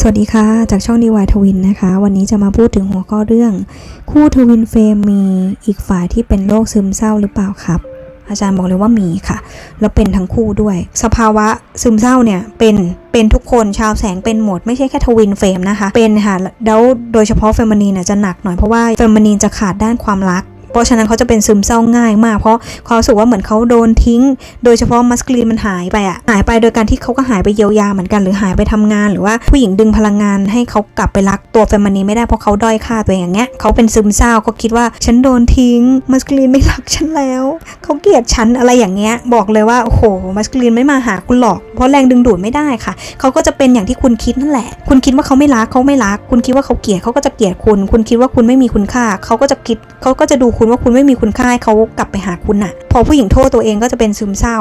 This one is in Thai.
สวัสดีค่ะ จากช่องดีวายทวินนะคะ วันนี้จะมาพูดถึงหัวข้อเรื่อง คู่ทวินเฟรมมีอีกฝ่ายที่เป็นโรคซึมเศร้าหรือเปล่าครับ อาจารย์บอกเลยว่ามีค่ะ แล้วเป็นทั้งคู่ด้วย สภาวะซึมเศร้าเนี่ยเป็นเป็นทุกคนชาวแสงเป็นหมด ไม่ใช่แค่ทวินเฟรมนะคะ เป็นค่ะแล้วโดยเฉพาะเฟรมนีนเนี่ยจะหนักหน่อยเพราะว่าเฟรมนีนจะขาดด้านความรัก ราะฉะนั้นเขาจะเป็นซึมเศร้าง่ายมาก เพราะเขาสึกว่าเหมือนเขาโดนทิ้ง โดยเฉพาะมัสกรีนมันหายไปอะหายไปโดยการที่เขาก็หายไปเยียวยาเหมือนกันหรือหายไปทำงาน หรือว่าผู้หญิงดึงพลังงานให้เขากลับไปรักตัวเฟมินีนไม่ได้เพราะเขาด้อยค่าตัวเองอย่างเงี้ยเขาเป็นซึมเศร้าเขาคิดว่าฉันโดนทิ้งมัสกรีนไม่รักฉันแล้วเขาเกลียดฉันอะไรอย่างเงี้ยบอกเลยว่าโอ้โหมัสกรีนไม่มาหาคุณหรอก เพราะแรงดึงดูดไม่ได้ค่ะเขาก็จะเป็นอย่างที่คุณคิดนั่นแหละ คุณคิดว่าเขาไม่รักเขาไม่รัก คุณคิดว่าเขาเกลียดเขาก็จะเกลียดคุณ คุณคิดว่าคุณไม่มีคุณค่าเขาก็จะคิดเขาก็จะดูคุณว่าคุณไม่มีคุณค่าเขากลับไปหาคุณน่ะ พอผู้หญิงโทษตัวเองก็จะเป็นซึมเศร้า